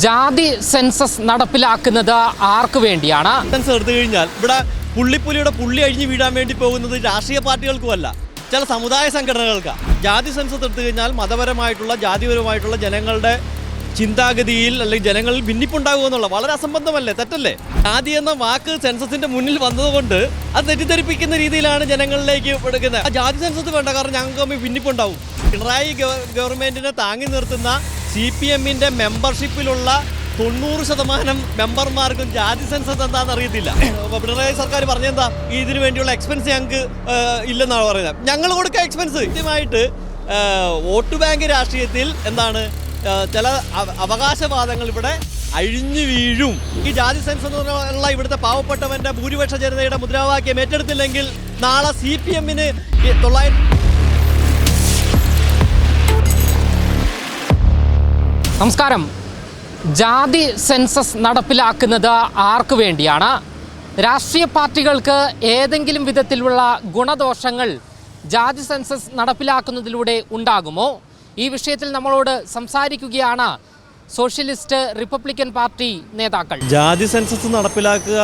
ജാതി സെൻസസ് നടപ്പിലാക്കുന്നത് ആർക്ക് വേണ്ടിയാണ്? സെൻസ് എടുത്തു കഴിഞ്ഞാൽ ഇവിടെ പുള്ളിപ്പുലിയുടെ പുള്ളി അഴിഞ്ഞു വീഴാൻ വേണ്ടി പോകുന്നത് രാഷ്ട്രീയ പാർട്ടികൾക്കുമല്ല ചില സമുദായ സംഘടനകൾക്കാണ് ജാതി സെൻസസ് എടുത്തു കഴിഞ്ഞാൽ മതപരമായിട്ടുള്ള ജാതിപരമായിട്ടുള്ള ജനങ്ങളുടെ ചിന്താഗതിയിൽ അല്ലെങ്കിൽ ജനങ്ങളിൽ ഭിന്നിപ്പുണ്ടാകുക എന്നുള്ള വളരെ അസംബന്ധമല്ലേ തെറ്റല്ലേ? ജാതി എന്ന വാക്ക് സെൻസസിന്റെ മുന്നിൽ വന്നതുകൊണ്ട് അത് തെറ്റിദ്ധരിപ്പിക്കുന്ന രീതിയിലാണ് ജനങ്ങളിലേക്ക് എടുക്കുന്നത്. ആ ജാതി സെൻസസ് വേണ്ട കാരണം ഞങ്ങൾക്ക് ഭിന്നിപ്പുണ്ടാവും. പിണറായി ഗവ- ഗവൺമെന്റിനെ താങ്ങി നിർത്തുന്ന സി പി എമ്മിന്റെ മെമ്പർഷിപ്പിലുള്ള തൊണ്ണൂറ് ശതമാനം മെമ്പർമാർക്കും ജാതി സെൻസസ് എന്താണെന്ന് അറിയത്തില്ല. പിണറായി സർക്കാർ പറഞ്ഞെന്താ? ഇതിന് വേണ്ടിയുള്ള എക്സ്പെൻസ് ഞങ്ങൾക്ക് ഇല്ലെന്നാണ് പറയുന്നത്. ഞങ്ങൾ കൊടുക്കുക എക്സ്പെൻസ് കൃത്യമായിട്ട് വോട്ട് ബാങ്ക് രാഷ്ട്രീയത്തിൽ എന്താണ് ചില അവകാശവാദങ്ങൾ ഇവിടെ അഴിഞ്ഞു വീഴും. ഈ ജാതി സെൻസസ് എന്നുള്ള ഇവിടുത്തെ പാവപ്പെട്ടവന്റെ ഭൂരിപക്ഷ ജനതയുടെ മുദ്രാവാക്യം ഏറ്റെടുത്തില്ലെങ്കിൽ നാളെ സി പി എമ്മിന് തൊള്ളായിരത്തി നമസ്കാരം. ജാതി സെൻസസ് നടപ്പിലാക്കുന്നത് ആർക്കു വേണ്ടിയാണ്? രാഷ്ട്രീയ പാർട്ടികൾക്ക് ഏതെങ്കിലും വിധത്തിലുള്ള ഗുണദോഷങ്ങൾ ജാതി സെൻസസ് നടപ്പിലാക്കുന്നതിലൂടെ ഉണ്ടാകുമോ? ഈ വിഷയത്തിൽ നമ്മളോട് സംസാരിക്കുകയാണ് സോഷ്യലിസ്റ്റ് റിപ്പബ്ലിക്കൻ പാർട്ടി നേതാക്കൾ. ജാതി സെൻസസ് നടപ്പിലാക്കുക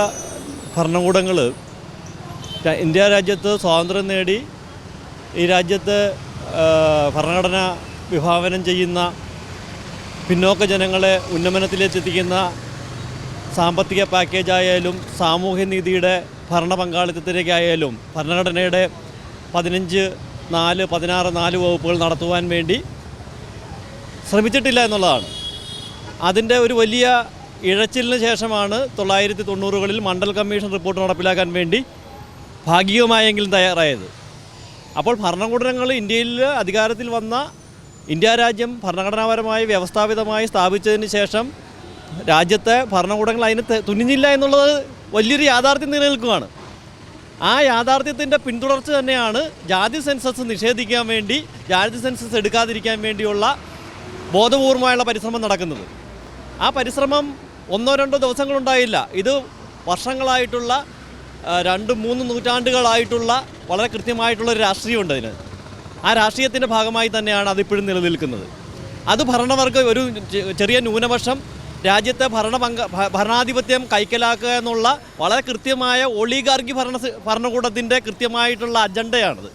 ഭരണകൂടങ്ങൾ ഇന്ത്യ രാജ്യത്ത് സ്വാതന്ത്ര്യം നേടി ഈ രാജ്യത്ത് ഭരണഘടന വിഭാവനം ചെയ്യുന്ന പിന്നോക്ക ജനങ്ങളെ ഉന്നമനത്തിലെത്തിക്കുന്ന സാമ്പത്തിക പാക്കേജായാലും സാമൂഹ്യനീതിയുടെ ഭരണ പങ്കാളിത്തത്തിലേക്കായാലും ഭരണഘടനയുടെ പതിനഞ്ച് നാല് പതിനാറ് നാല് വകുപ്പുകൾ നടത്തുവാൻ വേണ്ടി ശ്രമിച്ചിട്ടില്ല എന്നുള്ളതാണ്. അതിന്റെ ഒരു വലിയ ഇഴച്ചിലിന് ശേഷമാണ് തൊള്ളായിരത്തി തൊണ്ണൂറുകളിൽ മണ്ഡൽ കമ്മീഷൻ റിപ്പോർട്ട് നടപ്പിലാക്കാൻ വേണ്ടി ഭാഗികമായെങ്കിലും തയ്യാറായത്. അപ്പോൾ ഭരണകൂടങ്ങൾ ഇന്ത്യയിൽ അധികാരത്തിൽ വന്ന ഇന്ത്യ രാജ്യം ഭരണഘടനാപരമായി വ്യവസ്ഥാപിതമായി സ്ഥാപിച്ചതിന് ശേഷം രാജ്യത്തെ ഭരണകൂടങ്ങൾ അതിന് തുനിഞ്ഞില്ല എന്നുള്ളത് വലിയൊരു യാഥാർത്ഥ്യം നിലനിൽക്കുകയാണ്. ആ യാഥാർത്ഥ്യത്തിന്റെ പിന്തുടർച്ച തന്നെയാണ് ജാതി സെൻസസ് നിഷേധിക്കാൻ വേണ്ടി ജാതി സെൻസസ് എടുക്കാതിരിക്കാൻ വേണ്ടിയുള്ള ബോധപൂർവമായുള്ള പരിശ്രമം നടക്കുന്നത്. ആ പരിശ്രമം ഒന്നോ രണ്ടോ ദിവസങ്ങളുണ്ടായില്ല. ഇത് വർഷങ്ങളായിട്ടുള്ള രണ്ട് മൂന്ന് നൂറ്റാണ്ടുകളായിട്ടുള്ള വളരെ കൃത്യമായിട്ടുള്ള ഒരു രാഷ്ട്രീയമുണ്ട് അതിന്. ആ രാഷ്ട്രീയത്തിന്റെ ഭാഗമായി തന്നെയാണ് അതിപ്പോഴും നിലനിൽക്കുന്നത്. അത് ഭരണവർഗ ഒരു ചെറിയ ന്യൂനപക്ഷം രാജ്യത്തെ ഭരണ പങ്ക ഭരണാധിപത്യം കൈക്കലാക്കുക എന്നുള്ള വളരെ കൃത്യമായ ഒളിഗാർഗി ഭരണ ഭരണകൂടത്തിന്റെ കൃത്യമായിട്ടുള്ള അജണ്ടയാണത്.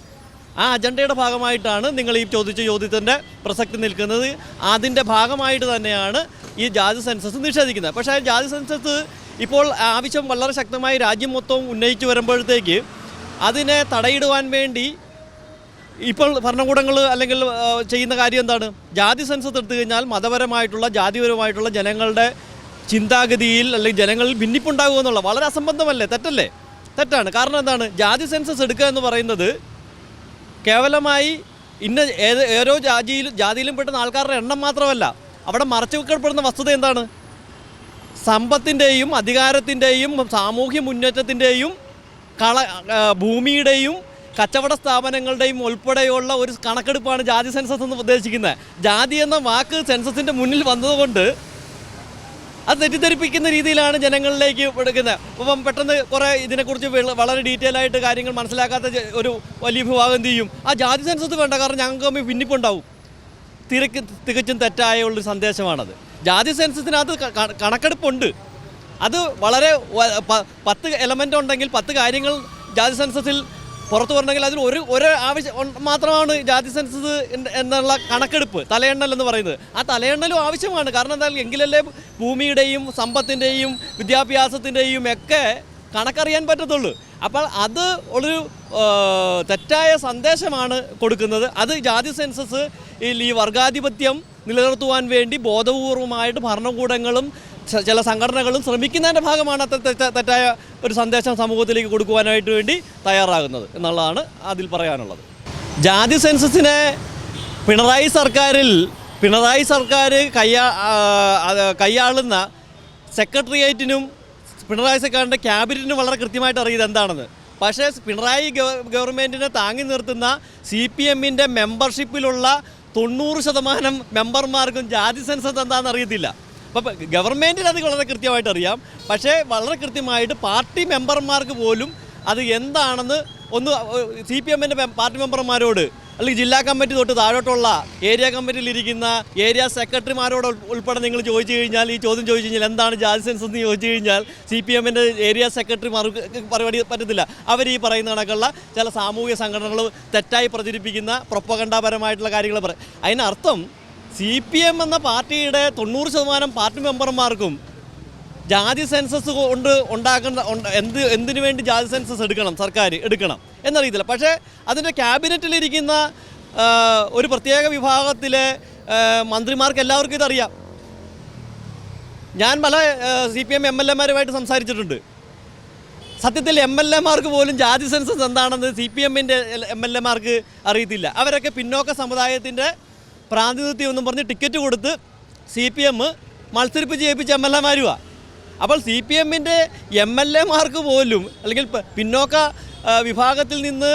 ആ അജണ്ടയുടെ ഭാഗമായിട്ടാണ് നിങ്ങൾ ഈ ചോദിച്ച ചോദ്യത്തിന്റെ പ്രസക്തി നിൽക്കുന്നത്. അതിന്റെ ഭാഗമായിട്ട് തന്നെയാണ് ഈ ജാതി സെൻസസ് നിഷേധിക്കുന്നത്. പക്ഷേ ആ ജാതി സെൻസസ് ഇപ്പോൾ ആവശ്യം വളരെ ശക്തമായി രാജ്യം മൊത്തവും ഉന്നയിച്ചു വരുമ്പോഴത്തേക്ക് അതിനെ തടയിടുവാൻ വേണ്ടി ഇപ്പോൾ ഭരണകൂടങ്ങൾ അല്ലെങ്കിൽ ചെയ്യുന്ന കാര്യം എന്താണ്? ജാതി സെൻസസ് എടുത്തു കഴിഞ്ഞാൽ മതപരമായിട്ടുള്ള ജാതിപരമായിട്ടുള്ള ജനങ്ങളുടെ ചിന്താഗതിയിൽ അല്ലെങ്കിൽ ജനങ്ങളിൽ ഭിന്നിപ്പുണ്ടാകുക എന്നുള്ള വളരെ അസംബന്ധമല്ലേ? തെറ്റല്ലേ? തെറ്റാണ്. കാരണം എന്താണ്? ജാതി സെൻസസ് എടുക്കുക എന്ന് പറയുന്നത് കേവലമായി ഇന്ന ഏത് ഓരോ ജാതിയിലും ജാതിയിലും പെട്ടുന്ന ആൾക്കാരുടെ എണ്ണം മാത്രമല്ല അവിടെ മറച്ചു വെക്കപ്പെടുന്ന വസ്തുത എന്താണ്? സമ്പത്തിന്റെയും അധികാരത്തിന്റെയും സാമൂഹ്യ മുന്നേറ്റത്തിന്റെയും കള ഭൂമിയുടെയും കച്ചവട സ്ഥാപനങ്ങളുടെയും ഉൾപ്പെടെയുള്ള ഒരു കണക്കെടുപ്പാണ് ജാതി സെൻസസ് എന്ന് ഉദ്ദേശിക്കുന്നത്. ജാതി എന്ന വാക്ക് സെൻസസിന്റെ മുന്നിൽ വന്നതുകൊണ്ട് അത് തെറ്റിദ്ധരിപ്പിക്കുന്ന രീതിയിലാണ് ജനങ്ങളിലേക്ക് എടുക്കുന്നത്. അപ്പം പെട്ടെന്ന് കുറേ ഇതിനെക്കുറിച്ച് വളരെ ഡീറ്റെയിൽ ആയിട്ട് കാര്യങ്ങൾ മനസ്സിലാക്കാത്ത ഒരു വലിയ വിഭാഗം എന്ത് ചെയ്യും? ആ ജാതി സെൻസസ് വേണ്ട കാരണം ഞങ്ങൾക്ക് തമ്മിൽ ഭിന്നിപ്പുണ്ടാവും തിരക്ക് തികച്ചും തെറ്റായ ഉള്ളൊരു സന്ദേശമാണത്. ജാതി സെൻസസിനകത്ത് കണക്കെടുപ്പുണ്ട്. അത് വളരെ പത്ത് എലമെന്റ് ഉണ്ടെങ്കിൽ പത്ത് കാര്യങ്ങൾ ജാതി സെൻസസിൽ പുറത്തു പറഞ്ഞെങ്കിൽ അതിൽ ഒരു ഒരു ആവശ്യം മാത്രമാണ് ജാതി സെൻസസ് എന്നുള്ള കണക്കെടുപ്പ് തലയെണ്ണൽ എന്ന് പറയുന്നത്. ആ തലയെണ്ണലും ആവശ്യമാണ്. കാരണം എന്താ എങ്കിലല്ലേ ഭൂമിയുടെയും സമ്പത്തിന്റെയും വിദ്യാഭ്യാസത്തിന്റെയും ഒക്കെ കണക്കറിയാൻ പറ്റത്തുള്ളൂ. അപ്പോൾ അത് ഒരു തെറ്റായ സന്ദേശമാണ് കൊടുക്കുന്നത്. അത് ജാതി സെൻസസ് ഈ വർഗാധിപത്യം നിലനിർത്തുവാൻ വേണ്ടി ബോധപൂർവമായിട്ട് ഭരണകൂടങ്ങളും ചില സംഘടനകളും ശ്രമിക്കുന്നതിന്റെ ഭാഗമാണ് അത്ര തെറ്റ- തെറ്റായ ഒരു സന്ദേശം സമൂഹത്തിലേക്ക് കൊടുക്കുവാനായിട്ട് വേണ്ടി തയ്യാറാകുന്നത് എന്നുള്ളതാണ് അതിൽ പറയാനുള്ളത്. ജാതി സെൻസസിനെ പിണറായി സർക്കാരിൽ പിണറായി സർക്കാർ കയ്യാ കൈയാളുന്ന സെക്രട്ടേറിയറ്റിനും പിണറായി സർക്കാരിന്റെ ക്യാബിനറ്റിനും വളരെ കൃത്യമായിട്ട് അറിയുന്നത് എന്താണെന്ന്. പക്ഷേ പിണറായി ഗവ- ഗവൺമെന്റിനെ താങ്ങി നിർത്തുന്ന സി പി എമ്മിന്റെ മെമ്പർഷിപ്പിലുള്ള തൊണ്ണൂറ് ശതമാനം മെമ്പർമാർക്കും ജാതി സെൻസസ് എന്താണെന്ന് അറിയത്തില്ല. അപ്പോൾ ഗവൺമെന്റിന് അത് വളരെ കൃത്യമായിട്ട് അറിയാം. പക്ഷേ വളരെ കൃത്യമായിട്ട് പാർട്ടി മെമ്പർമാർക്ക് പോലും അത് എന്താണെന്ന് ഒന്ന് സി പി എമ്മിന്റെ പാർട്ടി മെമ്പർമാരോട് അല്ലെങ്കിൽ ജില്ലാ കമ്മിറ്റി തൊട്ട് താഴോട്ടുള്ള ഏരിയ കമ്മിറ്റിയിലിരിക്കുന്ന ഏരിയ സെക്രട്ടറിമാരോട് ഉൾപ്പെടെ നിങ്ങൾ ചോദിച്ചു കഴിഞ്ഞാൽ ഈ ചോദ്യം ചോദിച്ചു കഴിഞ്ഞാൽ എന്താണ് ജാതി സെൻസ് എന്ന് ചോദിച്ചു കഴിഞ്ഞാൽ സി പി എമ്മിന്റെ ഏരിയ സെക്രട്ടറിമാർക്ക് പരിപാടി പറ്റത്തില്ല. അവർ ഈ പറയുന്ന കണക്കുള്ള ചില സാമൂഹിക സംഘടനകൾ തെറ്റായി പ്രചരിപ്പിക്കുന്ന പ്രൊപ്പകണ്ഠാപരമായിട്ടുള്ള കാര്യങ്ങൾ പറയും അതിനർത്ഥം സി പി എം എന്ന പാർട്ടിയുടെ തൊണ്ണൂറ് ശതമാനം പാർട്ടി മെമ്പർമാർക്കും ജാതി സെൻസസ് കൊണ്ട് ഉണ്ടാക്കുന്ന എന്ത് എന്തിനു വേണ്ടി ജാതി സെൻസസ് എടുക്കണം സർക്കാർ എടുക്കണം എന്നറിയത്തില്ല. പക്ഷേ അതിന്റെ ക്യാബിനറ്റിലിരിക്കുന്ന ഒരു പ്രത്യേക വിഭാഗത്തിലെ മന്ത്രിമാർക്ക് എല്ലാവർക്കും ഇതറിയാം. ഞാൻ പല C P M M L എമാരുമായിട്ട് സംസാരിച്ചിട്ടുണ്ട്. സത്യത്തിൽ എം എൽ എമാർക്ക് പോലും ജാതി സെൻസസ് എന്താണെന്ന് സി പി എമ്മിന്റെ എം എൽ എമാർക്ക് അറിയത്തില്ല. അവരൊക്കെ പിന്നോക്ക സമുദായത്തിന്റെ പ്രാതിനിധ്യം എന്നും പറഞ്ഞ് ടിക്കറ്റ് കൊടുത്ത് സി പി എം മത്സരിപ്പിച്ച് ജയിപ്പിച്ച എം എൽ എമാരുമാണ് അപ്പോൾ സി പി എമ്മിന്റെ എം എൽ എമാർക്ക് പോലും അല്ലെങ്കിൽ പിന്നോക്ക വിഭാഗത്തിൽ നിന്ന്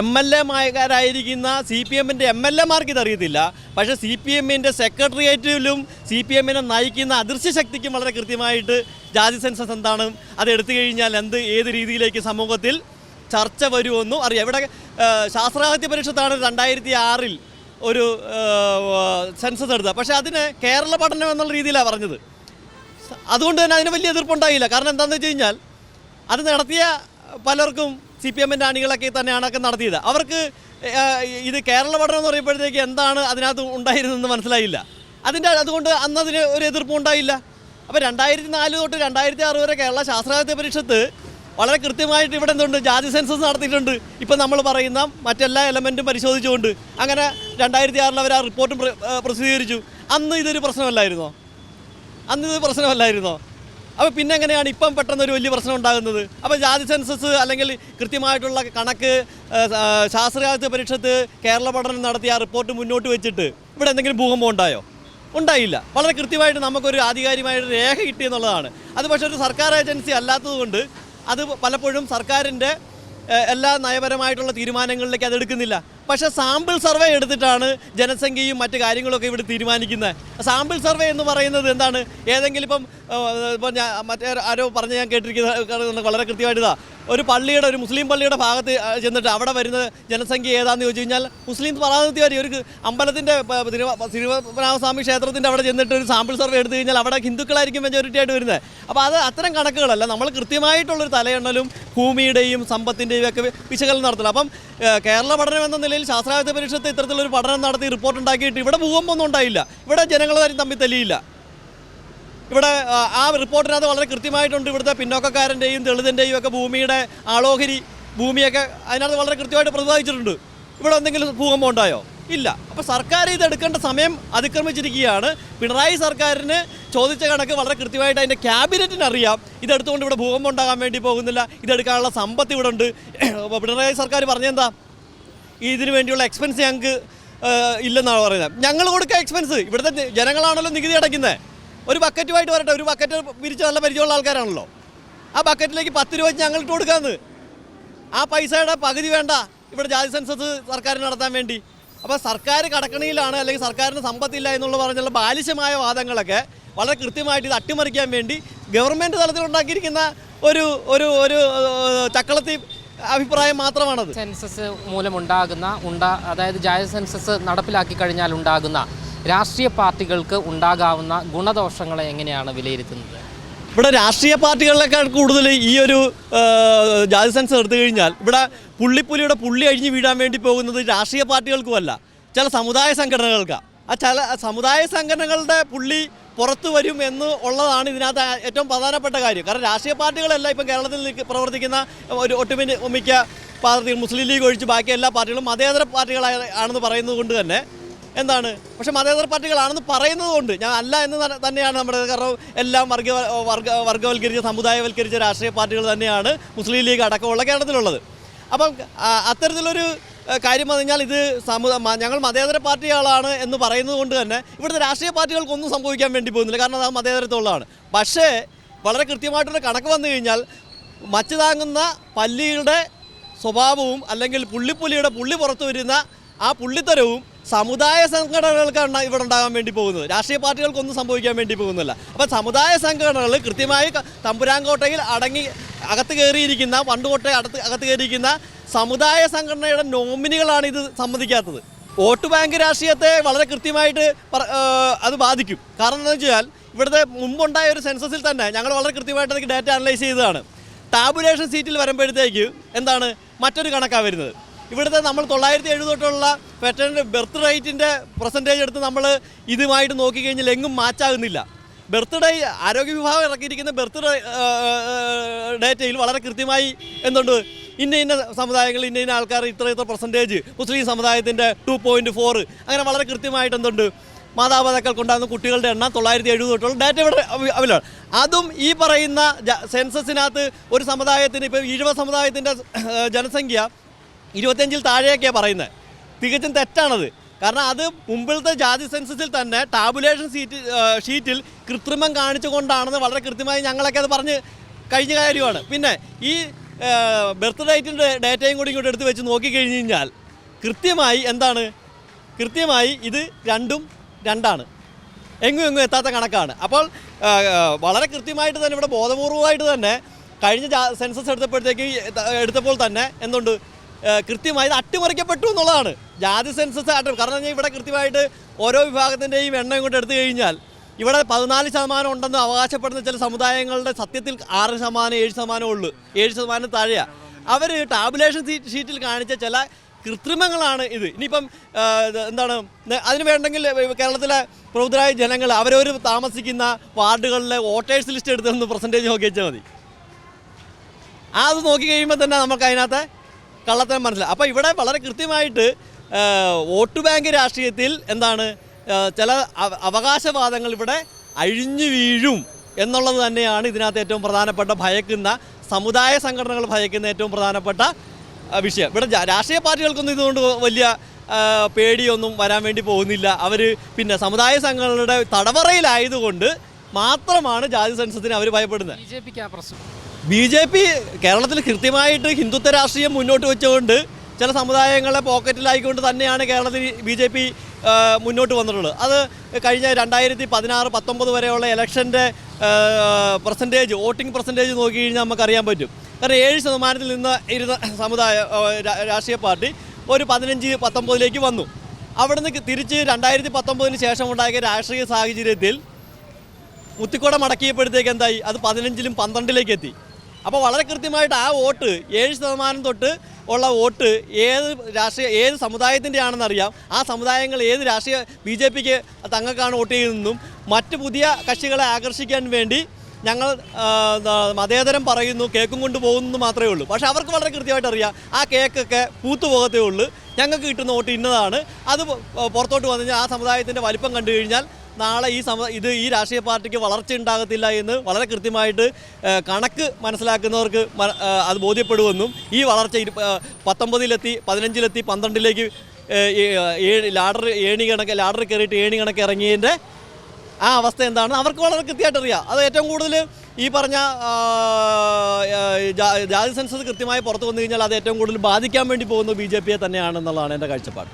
എം എൽ എമാരായിരിക്കുന്ന സി പി എമ്മിന്റെ എം എൽ എമാർക്ക് ഇതറിയത്തില്ല. പക്ഷേ സി പി എമ്മിന്റെ സെക്രട്ടേറിയറ്റിലും സി പി എമ്മിനെ നയിക്കുന്ന അദൃശ്യ ശക്തിക്കും വളരെ കൃത്യമായിട്ട് ജാതി സെൻസസ് എന്താണ് അത് എടുത്തു കഴിഞ്ഞാൽ എന്ത് ഏത് രീതിയിലേക്ക് സമൂഹത്തിൽ ചർച്ച വരുമെന്നും അറിയാം. ഇവിടെ ശാസ്ത്രാഹിത്യ പരിഷത്താണ് രണ്ടായിരത്തി ആറിൽ ഒരു സെൻസസ് എടുത്തത്. പക്ഷേ അതിന് കേരള പഠനം എന്നുള്ള രീതിയിലാണ് പറഞ്ഞത്. അതുകൊണ്ട് തന്നെ അതിന് വലിയ എതിർപ്പുണ്ടായില്ല. കാരണം എന്താണെന്ന് വെച്ച് കഴിഞ്ഞാൽ അത് നടത്തിയ പലർക്കും സി പി എമ്മിന്റെ അണികളൊക്കെ തന്നെയാണ് ഒക്കെ നടത്തിയത്. അവർക്ക് ഇത് കേരള പഠനം എന്ന് പറയുമ്പോഴത്തേക്ക് എന്താണ് അതിനകത്ത് ഉണ്ടായിരുന്നതെന്ന് മനസ്സിലായില്ല. അതിന്റെ അതുകൊണ്ട് അന്ന് അതിന് ഒരു എതിർപ്പും ഉണ്ടായില്ല. അപ്പോൾ രണ്ടായിരത്തി നാല് തൊട്ട് രണ്ടായിരത്തി ആറ് വരെ കേരള ശാസ്ത്രാഹിത്യ പരിഷത്ത് വളരെ കൃത്യമായിട്ട് ഇവിടെ എന്തുണ്ട്? ജാതി സെൻസസ് നടത്തിയിട്ടുണ്ട്. ഇപ്പം നമ്മൾ പറയുന്ന മറ്റെല്ലാ എലമെന്റും പരിശോധിച്ചുകൊണ്ട് അങ്ങനെ രണ്ടായിരത്തി ആറിൽ അവർ ആ റിപ്പോർട്ടും പ്രസിദ്ധീകരിച്ചു. അന്ന് ഇതൊരു പ്രശ്നമല്ലായിരുന്നോ? അന്ന് ഇതൊരു പ്രശ്നമല്ലായിരുന്നോ? അപ്പോൾ പിന്നെ എങ്ങനെയാണ് ഇപ്പം പെട്ടെന്ന് ഒരു വലിയ പ്രശ്നം ഉണ്ടാകുന്നത്? അപ്പോൾ ജാതി സെൻസസ് അല്ലെങ്കിൽ കൃത്യമായിട്ടുള്ള കണക്ക് ശാസ്ത്രകാലത്തെ പരീക്ഷത്ത് കേരള പഠനം നടത്തിയ ആ റിപ്പോർട്ട് മുന്നോട്ട് വെച്ചിട്ട് ഇവിടെ എന്തെങ്കിലും ഭൂകമ്പം ഉണ്ടായോ? ഉണ്ടായില്ല. വളരെ കൃത്യമായിട്ട് നമുക്കൊരു ആധികാരികമായൊരു രേഖ കിട്ടിയെന്നുള്ളതാണ് അത് പക്ഷേ ഒരു സർക്കാർ ഏജൻസി അല്ലാത്തതുകൊണ്ട് അത് പലപ്പോഴും സർക്കാരിന്റെ എല്ലാ നയപരമായിട്ടുള്ള തീരുമാനങ്ങളിലേക്ക് അത് എടുക്കുന്നില്ല. പക്ഷേ സാമ്പിൾ സർവേ എടുത്തിട്ടാണ് ജനസംഖ്യയും മറ്റു കാര്യങ്ങളൊക്കെ ഇവിടെ തീരുമാനിക്കുന്നത്. സാമ്പിൾ സർവേ എന്ന് പറയുന്നത് എന്താണ്? ഏതെങ്കിലും ഇപ്പം ഇപ്പം ഞാൻ മറ്റേ ആരോ പറഞ്ഞ് ഞാൻ കേട്ടിരിക്കുന്ന വളരെ കൃത്യമായിട്ടാണ് ഒരു പള്ളിയുടെ ഒരു മുസ്ലിം പള്ളിയുടെ ഭാഗത്ത് ചെന്നിട്ട് അവിടെ വരുന്ന ജനസംഖ്യ ഏതാണെന്ന് ചോദിച്ചു കഴിഞ്ഞാൽ മുസ്ലിം പ്രാതിനിധ്യമാരി ഒരു അമ്പലത്തിന്റെ തിരുവനാമസ്വാമി ക്ഷേത്രത്തിന്റെ അവിടെ ചെന്നിട്ട് ഒരു സാമ്പിൾ സർവേ എടുത്തു കഴിഞ്ഞാൽ അവിടെ ഹിന്ദുക്കളായിരിക്കും മെജോറിറ്റി ആയിട്ട് വരുന്നത്. അപ്പോൾ അത് അത്തരം കണക്കുകളല്ല. നമ്മൾ കൃത്യമായിട്ടുള്ളൊരു തലയെണ്ണലും ഭൂമിയുടെയും സമ്പത്തിന്റെയും ഒക്കെ വിശകലനം നടത്തണം. അപ്പം കേരള പഠനം എന്ന നിലയിൽ ശാസ്ത്രാഹിത്യ പരീക്ഷത്തെ ഇത്തരത്തിലൊരു പഠനം നടത്തി റിപ്പോർട്ട് ഉണ്ടാക്കിയിട്ട് ഇവിടെ ഭൂകമ്പമൊന്നും ഉണ്ടായില്ല. ഇവിടെ ജനങ്ങൾ കാര്യം തമ്മിൽ തെളിയില്ല. ഇവിടെ ആ റിപ്പോർട്ടിനകത്ത് വളരെ കൃത്യമായിട്ടുണ്ട് ഇവിടുത്തെ പിന്നോക്കക്കാരന്റെയും ദളിതന്റെയും ഒക്കെ ഭൂമിയുടെ ആളോഹരി ഭൂമിയൊക്കെ അതിനകത്ത് വളരെ കൃത്യമായിട്ട് പ്രതിപാദിച്ചിട്ടുണ്ട്. ഇവിടെ എന്തെങ്കിലും ഭൂകമ്പം ഉണ്ടായോ? ഇല്ല. അപ്പോൾ സർക്കാർ ഇത് എടുക്കേണ്ട സമയം അതിക്രമിച്ചിരിക്കുകയാണ്. പിണറായി സർക്കാരിന് ചോദിച്ച കണക്ക് വളരെ കൃത്യമായിട്ട് അതിന്റെ ക്യാബിനറ്റിന് അറിയാം. ഇതെടുത്തുകൊണ്ട് ഇവിടെ ഭൂകമ്പം ഉണ്ടാകാൻ വേണ്ടി പോകുന്നില്ല. ഇതെടുക്കാനുള്ള സമ്പത്ത് ഇവിടെ ഉണ്ട്. അപ്പോൾ പിണറായി സർക്കാർ പറഞ്ഞെന്താ ഇതിനു വേണ്ടിയുള്ള എക്സ്പെൻസ് ഞങ്ങൾക്ക് ഇല്ലെന്നാണ് പറയുന്നത്. ഞങ്ങൾ കൊടുക്കുക എക്സ്പെൻസ് ഇവിടുത്തെ ജനങ്ങളാണല്ലോ നികുതി അടയ്ക്കുന്നത് ഒരു ബക്കറ്റുമായിട്ട് വരട്ടെ. ഒരു ബക്കറ്റ് പിരിച്ച് നല്ല പരിചയമുള്ള ആൾക്കാരാണല്ലോ. ആ ബക്കറ്റിലേക്ക് പത്ത് രൂപ ഞങ്ങൾ ഇട്ട് കൊടുക്കാമെന്ന് ആ പൈസയുടെ പകുതി വേണ്ട. ഇവിടെ ജാതി സെൻസസ് സർക്കാരിന് നടത്താൻ വേണ്ടി. അപ്പോൾ സർക്കാർ കടക്കണിയിലാണ് അല്ലെങ്കിൽ സർക്കാരിന് സമ്പത്തില്ല എന്നുള്ള പറഞ്ഞുള്ള ബാലിശമായ വാദങ്ങളൊക്കെ വളരെ കൃത്യമായിട്ട് ഇത് അട്ടിമറിക്കാൻ വേണ്ടി ഗവൺമെന്റ് തലത്തിൽ ഉണ്ടാക്കിയിരിക്കുന്ന ഒരു ഒരു ഒരു ചക്കളത്തി അഭിപ്രായം മാത്രമാണത്. സെൻസസ് മൂലമുണ്ടാകുന്ന ഉണ്ടാ അതായത് ജായ സെൻസസ് നടപ്പിലാക്കി കഴിഞ്ഞാൽ ഉണ്ടാകുന്ന രാഷ്ട്രീയ പാർട്ടികൾക്ക് ഉണ്ടാകാവുന്ന ഗുണദോഷങ്ങളെ എങ്ങനെയാണ് വിലയിരുത്തുന്നത്? ഇവിടെ രാഷ്ട്രീയ പാർട്ടികളിലേക്കാൾ കൂടുതൽ ഈ ഒരു ജാതി സെൻസ് എടുത്തു കഴിഞ്ഞാൽ. ഇവിടെ പുള്ളിപ്പുലിയുടെ പുള്ളി അഴിഞ്ഞു വീഴാൻ വേണ്ടി പോകുന്നത് രാഷ്ട്രീയ പാർട്ടികൾക്കുമല്ല ചില സമുദായ സംഘടനകൾക്കാണ് ആ ചില സമുദായ സംഘടനകളുടെ പുള്ളി പുറത്തു വരും എന്ന് ഉള്ളതാണ് ഇതിനകത്ത് ഏറ്റവും പ്രധാനപ്പെട്ട കാര്യം. കാരണം രാഷ്ട്രീയ പാർട്ടികളെല്ലാം ഇപ്പം കേരളത്തിൽ പ്രവർത്തിക്കുന്ന ഒരു ഒട്ടുമിക്ക മിക്ക പാർട്ടികൾ മുസ്ലിം ലീഗ് ഒഴിച്ച് ബാക്കി എല്ലാ പാർട്ടികളും മതേതര പാർട്ടികളായ ആണെന്ന് പറയുന്നത് കൊണ്ട് തന്നെ എന്താണ്? പക്ഷെ മതേതര പാർട്ടികളാണെന്ന് പറയുന്നത് കൊണ്ട് ഞാൻ അല്ല എന്ന് തന്നെയാണ് നമ്മുടെ കാരണം എല്ലാം വർഗ വർഗ വർഗവൽക്കരിച്ച സമുദായവൽക്കരിച്ച രാഷ്ട്രീയ പാർട്ടികൾ തന്നെയാണ് മുസ്ലിം ലീഗ് അടക്കമുള്ള കേരളത്തിലുള്ളത്. അപ്പം അത്തരത്തിലൊരു കാര്യം പറഞ്ഞു കഴിഞ്ഞാൽ ഇത് സമു ഞങ്ങൾ മതേതര പാർട്ടികളാണ് എന്ന് പറയുന്നത് കൊണ്ട് തന്നെ ഇവിടുത്തെ രാഷ്ട്രീയ പാർട്ടികൾക്കൊന്നും സംഭവിക്കാൻ വേണ്ടി പോകുന്നില്ല. കാരണം അത് മതേതരത്വമുള്ളതാണ്. പക്ഷേ വളരെ കൃത്യമായിട്ടൊരു കണക്ക് വന്നു കഴിഞ്ഞാൽ മച്ച് താങ്ങുന്ന പല്ലിയുടെ സ്വഭാവവും അല്ലെങ്കിൽ പുള്ളിപ്പുലിയുടെ പുള്ളി പുറത്തു വരുന്ന ആ പുള്ളിത്തരവും സമുദായ സംഘടനകൾക്കാണ് ഇവിടെ ഉണ്ടാകാൻ വേണ്ടി പോകുന്നത്. രാഷ്ട്രീയ പാർട്ടികൾക്കൊന്നും സംഭവിക്കാൻ വേണ്ടി പോകുന്നില്ല. അപ്പോൾ സമുദായ സംഘടനകൾ കൃത്യമായി തമ്പുരാങ്കോട്ടയിൽ അടങ്ങി അകത്ത് കയറിയിരിക്കുന്ന പണ്ടുകോട്ട അടുത്ത് അകത്ത് കയറിയിരിക്കുന്ന സമുദായ സംഘടനയുടെ നോമിനികളാണ് ഇത് സമ്മതിക്കാത്തത് വോട്ട് ബാങ്ക് രാഷ്ട്രീയത്തെ വളരെ കൃത്യമായിട്ട് അത് ബാധിക്കും. കാരണം എന്താണെന്ന് വെച്ചാൽ ഇവിടുത്തെ മുമ്പുണ്ടായ ഒരു സെൻസസിൽ തന്നെ ഞങ്ങൾ വളരെ കൃത്യമായിട്ട് ഡാറ്റ അനലൈസ് ചെയ്തതാണ്. ടാബുലേഷൻ സീറ്റിൽ വരുമ്പോഴത്തേക്ക് എന്താണ് മറ്റൊരു കണക്കാണ് വരുന്നത്. ഇവിടുത്തെ നമ്മൾ തൊള്ളായിരത്തി എഴുപത് തൊട്ടുള്ള പെറ്റന്റെ ബർത്ത് റേറ്റിന്റെ പെർസെന്റേജ് എടുത്ത് നമ്മൾ ഇതുമായിട്ട് നോക്കിക്കഴിഞ്ഞാൽ എങ്ങും മാച്ചാകുന്നില്ല ബർത്ത്ഡേ ആരോഗ്യ വിഭാഗം ഇറക്കിയിരിക്കുന്ന ബർത്ത്ഡേ ഡേറ്റയിൽ വളരെ കൃത്യമായി എന്തുണ്ട്? ഇന്ന ഇന്ന സമുദായങ്ങൾ ഇന്ന ഇന്ന ആൾക്കാർ ഇത്ര ഇത്ര പെർസെന്റേജ് മുസ്ലിം സമുദായത്തിന്റെ ടു പോയിന്റ് ഫോർ അങ്ങനെ വളരെ കൃത്യമായിട്ട് എന്തുണ്ട്? മാതാപിതാക്കൾക്ക് ഉണ്ടാകുന്ന കുട്ടികളുടെ എണ്ണം തൊള്ളായിരത്തി എഴുപത് തൊട്ടുള്ള ഡാറ്റ ഇവിടെ അവൈലബിൾ അതും ഈ പറയുന്ന സെൻസസിനകത്ത് ഒരു സമുദായത്തിന് ഇപ്പോൾ ഈഴവ സമുദായത്തിന്റെ ജനസംഖ്യ ഇരുപത്തിയഞ്ചിൽ താഴെയൊക്കെയാണ് പറയുന്നത് തികച്ചും തെറ്റാണത്. കാരണം അത് മുമ്പിലത്തെ ജാതി സെൻസസിൽ തന്നെ ടാബുലേഷൻ സീറ്റ് ഷീറ്റിൽ കൃത്രിമം കാണിച്ചുകൊണ്ടാണെന്ന് വളരെ കൃത്യമായി ഞങ്ങളൊക്കെ അത് പറഞ്ഞ് കഴിഞ്ഞ കാര്യമാണ്. പിന്നെ ഈ ബർത്ത് ഡേറ്റിന്റെ ഡേറ്റയും കൂടി ഇങ്ങോട്ട് എടുത്ത് വെച്ച് നോക്കിക്കഴിഞ്ഞ് കഴിഞ്ഞാൽ കൃത്യമായി എന്താണ്? കൃത്യമായി ഇത് രണ്ടും രണ്ടാണ്. എങ്ങും എങ്ങും എത്താത്ത കണക്കാണ്. അപ്പോൾ വളരെ കൃത്യമായിട്ട് തന്നെ ഇവിടെ ബോധപൂർവമായിട്ട് തന്നെ കഴിഞ്ഞ സെൻസസ് എടുത്തപ്പോഴത്തേക്ക് എടുത്തപ്പോൾ തന്നെ എന്തുണ്ട്? ആ, കൃത്യമായി ഇത് അട്ടിമറിക്കപ്പെട്ടു എന്നുള്ളതാണ്. ജാതി സെൻസസ് അട്ടി കാരണം പറഞ്ഞാൽ ഇവിടെ കൃത്യമായിട്ട് ഓരോ വിഭാഗത്തിന്റെയും എണ്ണം ഇങ്ങോട്ട് എടുത്തു കഴിഞ്ഞാൽ ഇവിടെ പതിനാല് ശതമാനം ഉണ്ടെന്ന് അവകാശപ്പെടുന്ന ചില സമുദായങ്ങളുടെ സത്യത്തിൽ ആറ് ശതമാനം ഏഴ് ശതമാനം ഉള്ളൂ. ഏഴ് ശതമാനം താഴെയാണ് അവർ ടാബുലേഷൻ ഷീറ്റിൽ കാണിച്ച ചില കൃത്രിമങ്ങളാണ് ഇത്. ഇനിയിപ്പം എന്താണ് അതിന് വേണ്ടെങ്കിൽ കേരളത്തിലെ പ്രൗദ്ധരായ ജനങ്ങൾ അവരവർ താമസിക്കുന്ന വാർഡുകളിലെ വോട്ടേഴ്സ് ലിസ്റ്റ് എടുത്തൊന്ന് പെർസെന്റേജ് നോക്കി വെച്ചാൽ മതി. അത് നോക്കി കഴിയുമ്പോൾ തന്നെ നമുക്ക് അതിനകത്ത് കള്ളത്തരം മനസ്സിലായി അപ്പോൾ ഇവിടെ വളരെ കൃത്യമായിട്ട് വോട്ട് ബാങ്ക് രാഷ്ട്രീയത്തിൽ എന്താണ് ചില അവ- അവകാശവാദങ്ങൾ ഇവിടെ അഴിഞ്ഞു വീഴും എന്നുള്ളത് തന്നെയാണ് ഇതിനകത്ത് ഏറ്റവും പ്രധാനപ്പെട്ട ഭയക്കുന്ന സമുദായ സംഘടനകൾ ഭയക്കുന്ന ഏറ്റവും പ്രധാനപ്പെട്ട വിഷയം. ഇവിടെ രാഷ്ട്രീയ പാർട്ടികൾക്കൊന്നും ഇതുകൊണ്ട് വലിയ പേടിയൊന്നും വരാൻ വേണ്ടി പോകുന്നില്ല. അവർ പിന്നെ സമുദായ സംഘടനകളുടെ തടവറയിലായതുകൊണ്ട് മാത്രമാണ് ജാതി സെൻസസിന് അവർ ഭയപ്പെടുന്നത്. ബി ജെ പിക്ക് ആ പ്രശ്നം. ബി ജെ പി കേരളത്തിൽ കൃത്യമായിട്ട് ഹിന്ദുത്വ രാഷ്ട്രീയം മുന്നോട്ട് വെച്ചുകൊണ്ട് ചില സമുദായങ്ങളെ പോക്കറ്റിലായിക്കൊണ്ട് തന്നെയാണ് കേരളത്തിൽ ബി ജെ പി മുന്നോട്ട് വന്നിട്ടുള്ളത്. അത് കഴിഞ്ഞ രണ്ടായിരത്തി പതിനാറ് പത്തൊമ്പത് വരെയുള്ള ഇലക്ഷന്റെ പെർസെന്റേജ് വോട്ടിംഗ് പെർസെന്റേജ് നോക്കി കഴിഞ്ഞാൽ നമുക്കറിയാൻ പറ്റും. കാരണം ഏഴ് ശതമാനത്തിൽ നിന്ന് ഇരുന്ന സമുദായ രാഷ്ട്രീയ പാർട്ടി ഒരു പതിനഞ്ച് പത്തൊമ്പതിലേക്ക് വന്നു. അവിടെ നിന്ന് തിരിച്ച് രണ്ടായിരത്തി പത്തൊമ്പതിന് ശേഷം ഉണ്ടാക്കിയ രാഷ്ട്രീയ സാഹചര്യത്തിൽ മുത്തിക്കോട മടക്കിയപ്പോഴത്തേക്ക് എന്തായി? അത് പതിനഞ്ചിലും പന്ത്രണ്ടിലേക്ക് എത്തി അപ്പോൾ വളരെ കൃത്യമായിട്ട് ആ വോട്ട് ഏഴ് ശതമാനം തൊട്ട് ഉള്ള വോട്ട് ഏത് രാഷ്ട്രീയ ഏത് സമുദായത്തിന്റെ ആണെന്ന് അറിയാം. ആ സമുദായങ്ങൾ ഏത് രാഷ്ട്രീയ ബി ജെ പിക്ക് തങ്ങൾക്കാണ് വോട്ട് ചെയ്യുന്നതെന്നും മറ്റ് പുതിയ കക്ഷികളെ ആകർഷിക്കാൻ വേണ്ടി ഞങ്ങൾ മതേതരം പറയുന്നു കേക്കും കൊണ്ട് പോകുന്നു മാത്രമേ ഉള്ളൂ. പക്ഷേ അവർക്ക് വളരെ കൃത്യമായിട്ട് അറിയാം. ആ കേക്കൊക്കെ പൂത്തു പോകത്തേ ഉള്ളൂ. ഞങ്ങൾക്ക് കിട്ടുന്ന വോട്ട് ഇന്നതാണ്. അത് പുറത്തോട്ട് വന്നു കഴിഞ്ഞാൽ ആ സമുദായത്തിന്റെ വലിപ്പം കണ്ടു കഴിഞ്ഞാൽ നാളെ ഈ സമ ഇത് ഈ രാഷ്ട്രീയ പാർട്ടിക്ക് വളർച്ച ഉണ്ടാകത്തില്ല എന്ന് വളരെ കൃത്യമായിട്ട് കണക്ക് മനസ്സിലാക്കുന്നവർക്ക് അത് ബോധ്യപ്പെടുമെന്നും ഈ വളർച്ച പത്തൊമ്പതിലെത്തി പതിനഞ്ചിലെത്തി പന്ത്രണ്ടിലേക്ക് ലാഡർ ഏണി കണക്ക് ലാഡർ കയറിയിട്ട് ഏണി കണക്ക് ഇറങ്ങിയതിന്റെ ആ അവസ്ഥ എന്താണ് അവർക്ക് വളരെ കൃത്യമായിട്ട് അറിയാം. അത് ഏറ്റവും കൂടുതൽ ഈ പറഞ്ഞ ജാതി സെൻസസ് കൃത്യമായി പുറത്തു വന്നു കഴിഞ്ഞാൽ അത് ഏറ്റവും കൂടുതൽ ബാധിക്കാൻ വേണ്ടി പോകുന്നത് ബി ജെ പിയെ തന്നെയാണെന്നുള്ളതാണ് എന്റെ കാഴ്ചപ്പാട്.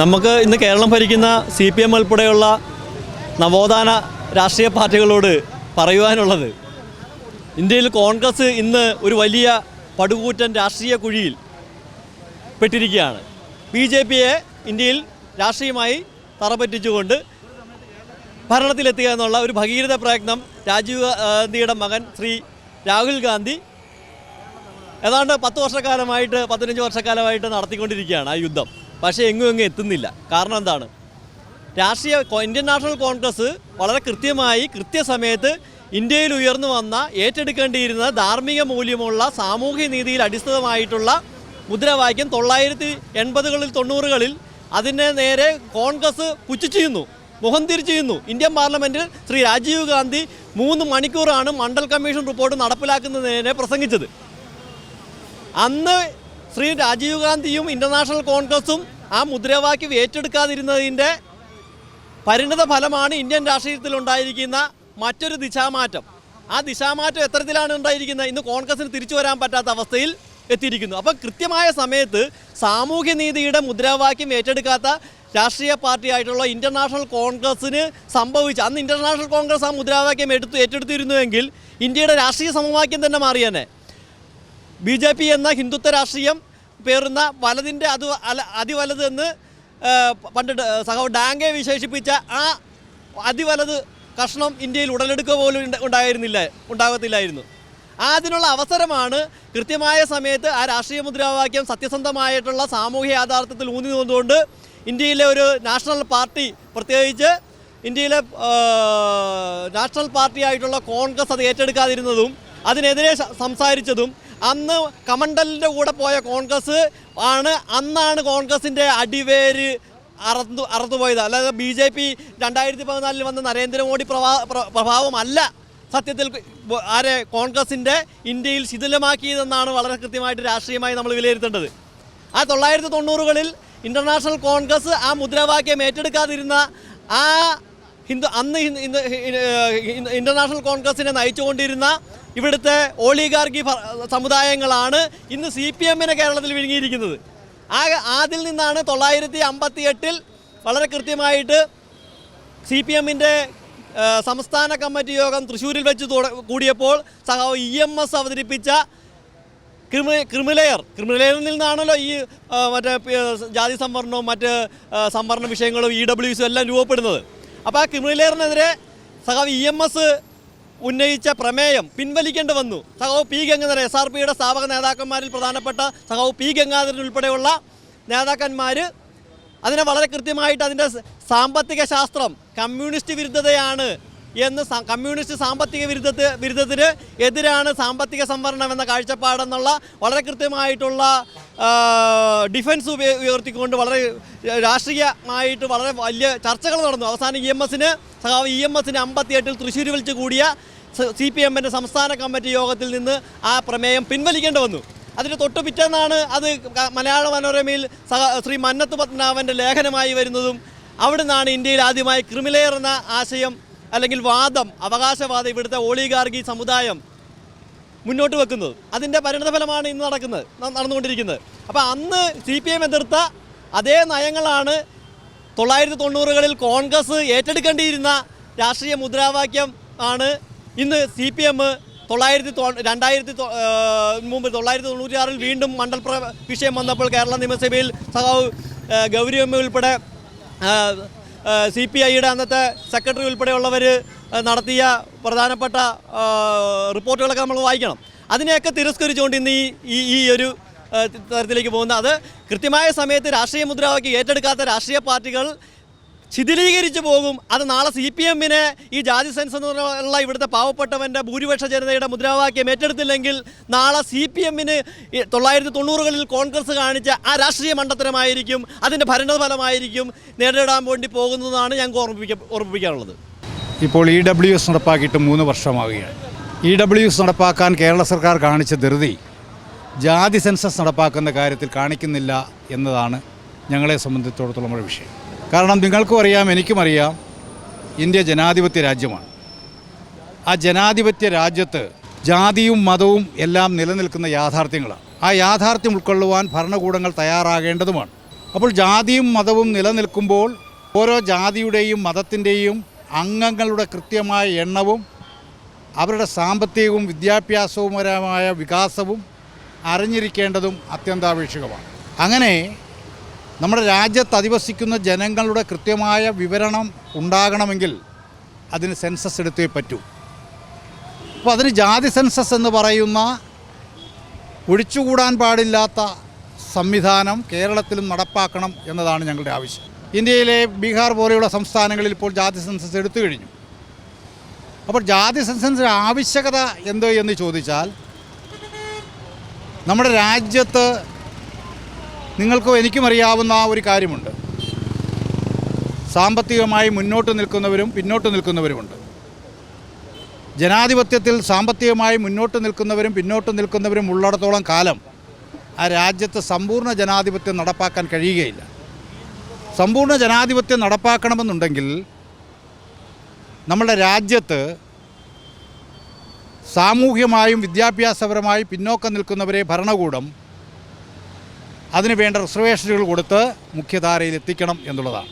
നമുക്ക് ഇന്ന് കേരളം ഭരിക്കുന്ന സി പി എം ഉൾപ്പെടെയുള്ള നവോത്ഥാന രാഷ്ട്രീയ പാർട്ടികളോട് പറയുവാനുള്ളത്. ഇന്ത്യയിൽ കോൺഗ്രസ് ഇന്ന് ഒരു വലിയ പടുകൂറ്റൻ രാഷ്ട്രീയ കുഴിയിൽ പെട്ടിരിക്കുകയാണ്. ബി ജെ പിയെ ഇന്ത്യയിൽ രാഷ്ട്രീയമായി തറപറ്റിച്ചുകൊണ്ട് ഭരണത്തിലെത്തുക എന്നുള്ള ഒരു ഭഗീരഥ പ്രയത്നം രാജീവ് ഗാന്ധിയുടെ മകൻ ശ്രീ രാഹുൽ ഗാന്ധി ഏതാണ്ട് പത്ത് വർഷക്കാലമായിട്ട് പതിനഞ്ച് വർഷക്കാലമായിട്ട് നടത്തിക്കൊണ്ടിരിക്കുകയാണ് ആ യുദ്ധം. പക്ഷേ എങ്ങും എങ്ങും എത്തുന്നില്ല. കാരണം എന്താണ്? രാഷ്ട്രീയ ഇന്ത്യൻ നാഷണൽ കോൺഗ്രസ് വളരെ കൃത്യമായി കൃത്യസമയത്ത് ഇന്ത്യയിൽ ഉയർന്നു വന്ന ഏറ്റെടുക്കേണ്ടിയിരുന്ന ധാർമ്മിക മൂല്യമുള്ള സാമൂഹ്യ നീതിയിൽ അടിസ്ഥാനമായിട്ടുള്ള മുദ്രാവാക്യം തൊള്ളായിരത്തി എൺപതുകളിൽ തൊണ്ണൂറുകളിൽ അതിനെ നേരെ കോൺഗ്രസ് പുച്ഛിച്ചു ചെയ്യുന്നു മുഖം തിരിച്ചു ചെയ്യുന്നു ഇന്ത്യൻ പാർലമെന്റിൽ ശ്രീ രാജീവ് ഗാന്ധി മൂന്ന് മണിക്കൂറാണ് മണ്ഡൽ കമ്മീഷൻ റിപ്പോർട്ട് നടപ്പിലാക്കുന്നതിനെ പ്രസംഗിച്ചത്. അന്ന് ശ്രീ രാജീവ് ഗാന്ധിയും ഇന്റർനാഷണൽ കോൺഗ്രസും ആ മുദ്രാവാക്യം ഏറ്റെടുക്കാതിരുന്നതിന്റെ പരിണിത ഫലമാണ് ഇന്ത്യൻ രാഷ്ട്രീയത്തിൽ ഉണ്ടായിരിക്കുന്ന മറ്റൊരു ദിശാമാറ്റം. ആ ദിശാമാറ്റം എത്തരത്തിലാണ് ഉണ്ടായിരിക്കുന്നത്? ഇന്ന് കോൺഗ്രസിന് തിരിച്ചു വരാൻ പറ്റാത്ത അവസ്ഥയിൽ എത്തിയിരിക്കുന്നു. അപ്പം കൃത്യമായ സമയത്ത് സാമൂഹ്യനീതിയുടെ മുദ്രാവാക്യം ഏറ്റെടുക്കാത്ത രാഷ്ട്രീയ പാർട്ടിയായിട്ടുള്ള ഇന്റർനാഷണൽ കോൺഗ്രസ്സിന് സംഭവിച്ച അന്ന് ഇന്റർനാഷണൽ കോൺഗ്രസ് ആ മുദ്രാവാക്യം എടുത്തു ഏറ്റെടുത്തിരുന്നുവെങ്കിൽ ഇന്ത്യയുടെ രാഷ്ട്രീയ സമവാക്യം തന്നെ മാറിയേനെ. ബി ജെ പി എന്ന ഹിന്ദുത്വ രാഷ്ട്രീയം പേറുന്ന വലതിന്റെ അത് അല അതിവലത് എന്ന് ആ, പണ്ട് സഹോ ഡാങ്കെ വിശേഷിപ്പിച്ച ആ അതിവലത് കഷ്ണം ഇന്ത്യയിൽ ഉടലെടുക്കുക പോലും ഉണ്ടായിരുന്നില്ല ഉണ്ടാകത്തില്ലായിരുന്നു അതിനുള്ള അവസരമാണ് കൃത്യമായ സമയത്ത് ആ രാഷ്ട്രീയ മുദ്രാവാക്യം സത്യസന്ധമായിട്ടുള്ള സാമൂഹ്യ യാഥാർത്ഥ്യത്തിൽ ഊന്നി നിന്നുകൊണ്ട് ഇന്ത്യയിലെ ഒരു നാഷണൽ പാർട്ടി പ്രത്യേകിച്ച് ഇന്ത്യയിലെ നാഷണൽ പാർട്ടിയായിട്ടുള്ള കോൺഗ്രസ് അത് ഏറ്റെടുക്കാതിരുന്നതും അതിനെതിരെ സംസാരിച്ചതും അന്ന് കമണ്ടലിന്റെ കൂടെ പോയ കോൺഗ്രസ് ആണ് അന്നാണ് കോൺഗ്രസിന്റെ അടിവേര് അറന്നു അറന്നുപോയത് അല്ലാതെ ബി ജെ പി രണ്ടായിരത്തി പതിനാലിൽ വന്ന നരേന്ദ്രമോദി പ്രഭാ പ്ര- പ്രഭാവമല്ല സത്യത്തിൽ ആരെ കോൺഗ്രസിന്റെ ഇന്ത്യയിൽ ശിഥിലമാക്കിയതെന്നാണ് വളരെ കൃത്യമായിട്ട് രാഷ്ട്രീയമായി നമ്മൾ വിലയിരുത്തേണ്ടത്. ആ തൊള്ളായിരത്തി തൊണ്ണൂറുകളിൽ ഇന്റർനാഷണൽ കോൺഗ്രസ് ആ മുദ്രാവാക്യം ഏറ്റെടുക്കാതിരുന്ന ആ ഹിന്ദു അന്ന് ഇന്റർനാഷണൽ കോൺഗ്രസിനെ നയിച്ചുകൊണ്ടിരുന്ന ഇവിടുത്തെ ഓളിഗാർഗി സമുദായങ്ങളാണ് ഇന്ന് സി പി എമ്മിനെ കേരളത്തിൽ വിഴുങ്ങിയിരിക്കുന്നത്. ആ അതിൽ നിന്നാണ് തൊള്ളായിരത്തി അമ്പത്തി എട്ടിൽ വളരെ കൃത്യമായിട്ട് സി പി എമ്മിന്റെ സംസ്ഥാന കമ്മിറ്റി യോഗം തൃശ്ശൂരിൽ വെച്ച് കൂടിയപ്പോൾ സഹാവ് ഇ എം എസ് അവതരിപ്പിച്ച ക്രിമി ക്രിമിലെയർ ക്രിമിലെയറിൽ നിന്നാണല്ലോ ഈ മറ്റേ ജാതി സംവരണവും മറ്റ് സംവരണ വിഷയങ്ങളും ഇ ഡബ്ല്യു എല്ലാം രൂപപ്പെടുന്നത്. അപ്പോൾ ആ ക്രിമിലെയറിനെതിരെ സഹാവ് ഇ എം എസ് ഉന്നയിച്ച പ്രമേയം പിൻവലിക്കേണ്ടി വന്നു. സഹാവ് പി ഗംഗാധരൻ എസ് ആർ പിയുടെ സ്ഥാപക നേതാക്കന്മാരിൽ പ്രധാനപ്പെട്ട സഹാവ് പി ഗംഗാധരൻ ഉൾപ്പെടെയുള്ള നേതാക്കന്മാർ അതിനെ വളരെ കൃത്യമായിട്ട് അതിന്റെ സാമ്പത്തിക ശാസ്ത്രം കമ്മ്യൂണിസ്റ്റ് വിരുദ്ധതയാണ് എന്ന് കമ്മ്യൂണിസ്റ്റ് സാമ്പത്തിക വിരുദ്ധത്തെ വിരുദ്ധത്തിന് എതിരാണ് സാമ്പത്തിക സംവരണം എന്ന കാഴ്ചപ്പാടെന്നുള്ള വളരെ കൃത്യമായിട്ടുള്ള ഡിഫൻസ് ഉയർത്തിക്കൊണ്ട് വളരെ രാഷ്ട്രീയമായിട്ട് വളരെ വലിയ ചർച്ചകൾ നടന്നു. അവസാനം ഇ എം എസിന് ഇ എം എസിന് അമ്പത്തിയെട്ടിൽ തൃശ്ശൂർ വിളിച്ച് കൂടിയ സി പി എമ്മിന്റെ സംസ്ഥാന കമ്മിറ്റി യോഗത്തിൽ നിന്ന് ആ പ്രമേയം പിൻവലിക്കേണ്ടി വന്നു. അതിന് തൊട്ടു പിറ്റേന്നാണ് അത് മലയാള മനോരമയിൽ ശ്രീ മന്നത്ത് പത്മനാഭന്റെ ലേഖനമായി വരുന്നതും അവിടുന്നാണ് ഇന്ത്യയിൽ ആദ്യമായി ക്രിമിലെയർ എന്ന ആശയം അല്ലെങ്കിൽ വാദം അവകാശവാദം ഇവിടുത്തെ ഓളിഗാർഗി സമുദായം മുന്നോട്ട് വെക്കുന്നത്. അതിന്റെ പരിണതഫലമാണ് ഇന്ന് നടക്കുന്നത് നടന്നുകൊണ്ടിരിക്കുന്നത്. അപ്പോൾ അന്ന് സി പി എം എതിർത്ത അതേ നയങ്ങളാണ് തൊള്ളായിരത്തി തൊണ്ണൂറുകളിൽ കോൺഗ്രസ് ഏറ്റെടുക്കേണ്ടിയിരുന്ന രാഷ്ട്രീയ മുദ്രാവാക്യം ആണ് ഇന്ന് സി പി എം തൊള്ളായിരത്തി രണ്ടായിരത്തി മുമ്പ് തൊള്ളായിരത്തി തൊണ്ണൂറ്റിയാറിൽ വീണ്ടും മണ്ഡൽപ്ര വിഷയം വന്നപ്പോൾ കേരള നിയമസഭയിൽ സഖാവ് ഗൗരിയമ്മ ഉൾപ്പെടെ സി പി ഐയുടെ അന്നത്തെ സെക്രട്ടറി ഉൾപ്പെടെയുള്ളവർ നടത്തിയ പ്രധാനപ്പെട്ട റിപ്പോർട്ടുകളൊക്കെ നമ്മൾ വായിക്കണം. അതിനെയൊക്കെ തിരസ്കരിച്ചുകൊണ്ട് ഇന്ന് ഈ ഈ ഒരു തരത്തിലേക്ക് പോകുന്ന അത് കൃത്യമായ സമയത്ത് രാഷ്ട്രീയ മുദ്രാവാക്യം ഏറ്റെടുക്കാത്ത രാഷ്ട്രീയ പാർട്ടികൾ ശിഥിലീകരിച്ചു പോകും. അത് നാളെ സി പി എമ്മിനെ ഈ ജാതി സെൻസ് എന്നുള്ള ഇവിടുത്തെ പാവപ്പെട്ടവന്റെ ഭൂരിപക്ഷ ജനതയുടെ മുദ്രാവാക്യം ഏറ്റെടുത്തില്ലെങ്കിൽ നാളെ സി പി എമ്മിന് തൊള്ളായിരത്തി തൊണ്ണൂറുകളിൽ കോൺഗ്രസ് കാണിച്ച ആ രാഷ്ട്രീയ മണ്ടത്തരമായിരിക്കും. അതിന്റെ ഭരണഫലമായിരിക്കും നേരിടാൻ വേണ്ടി പോകുന്നതാണ് ഞങ്ങൾക്ക് ഓർമ്മിപ്പിക്ക ഓർമ്മിപ്പിക്കാനുള്ളത് ഇപ്പോൾ ഇ ഡബ്ല്യു എസ് നടപ്പാക്കിയിട്ട് മൂന്ന് വർഷമാവുകയാണ്. ഇ ഡബ്ല്യു എസ് നടപ്പാക്കാൻ കേരള സർക്കാർ കാണിച്ച ധൃതി ജാതി സെൻസസ് നടപ്പാക്കുന്ന കാര്യത്തിൽ കാണിക്കുന്നില്ല എന്നതാണ് ഞങ്ങളെ സംബന്ധിച്ചിടത്തോളം വിഷയം. കാരണം നിങ്ങൾക്കും അറിയാം എനിക്കും അറിയാം ഇന്ത്യ ജനാധിപത്യ രാജ്യമാണ്. ആ ജനാധിപത്യ രാജ്യത്ത് ജാതിയും മതവും എല്ലാം നിലനിൽക്കുന്ന യാഥാർത്ഥ്യങ്ങളാണ്. ആ യാഥാർത്ഥ്യം ഉൾക്കൊള്ളുവാൻ ഭരണകൂടങ്ങൾ തയ്യാറാകേണ്ടതുമാണ്. അപ്പോൾ ജാതിയും മതവും നിലനിൽക്കുമ്പോൾ ഓരോ ജാതിയുടെയും മതത്തിന്റെയും അംഗങ്ങളുടെ കൃത്യമായ എണ്ണവും അവരുടെ സാമ്പത്തികവും വിദ്യാഭ്യാസവുപരമായ വികാസവും അറിഞ്ഞിരിക്കേണ്ടതും അത്യന്താപേക്ഷികമാണ്. അങ്ങനെ നമ്മുടെ രാജ്യത്ത് അധിവസിക്കുന്ന ജനങ്ങളുടെ കൃത്യമായ വിവരണം ഉണ്ടാകണമെങ്കിൽ അതിന് സെൻസസ് എടുത്തേ പറ്റൂ. അപ്പോൾ അതിന് ജാതി സെൻസസ് എന്ന് പറയുന്ന ഒഴിച്ചുകൂടാൻ പാടില്ലാത്ത സംവിധാനം കേരളത്തിലും നടപ്പാക്കണം എന്നതാണ് ഞങ്ങളുടെ ആവശ്യം. ഇന്ത്യയിലെ ബീഹാർ പോലെയുള്ള സംസ്ഥാനങ്ങളിൽ ഇപ്പോൾ ജാതി സെൻസസ് എടുത്തു കഴിഞ്ഞു. അപ്പോൾ ജാതി സെൻസസിന്റെ ആവശ്യകത എന്തോ എന്ന് ചോദിച്ചാൽ നമ്മുടെ രാജ്യത്ത് നിങ്ങൾക്കും എനിക്കും അറിയാവുന്ന ഒരു കാര്യമുണ്ട്. സാമ്പത്തികമായി മുന്നോട്ട് നിൽക്കുന്നവരും പിന്നോട്ട് നിൽക്കുന്നവരുമുണ്ട്. ജനാധിപത്യത്തിൽ സാമ്പത്തികമായി മുന്നോട്ട് നിൽക്കുന്നവരും പിന്നോട്ട് നിൽക്കുന്നവരും ഉള്ളിടത്തോളം കാലം ആ രാജ്യത്ത് സമ്പൂർണ ജനാധിപത്യം നടപ്പാക്കാൻ കഴിയുകയില്ല. സമ്പൂർണ ജനാധിപത്യം നടപ്പാക്കണമെന്നുണ്ടെങ്കിൽ നമ്മുടെ രാജ്യത്ത് സാമൂഹ്യമായും വിദ്യാഭ്യാസപരമായും പിന്നോക്കം നിൽക്കുന്നവരെ ഭരണകൂടം അതിന് വേണ്ട റിസർവേഷനുകൾ കൊടുത്ത് മുഖ്യധാരയിൽ എത്തിക്കണം എന്നുള്ളതാണ്.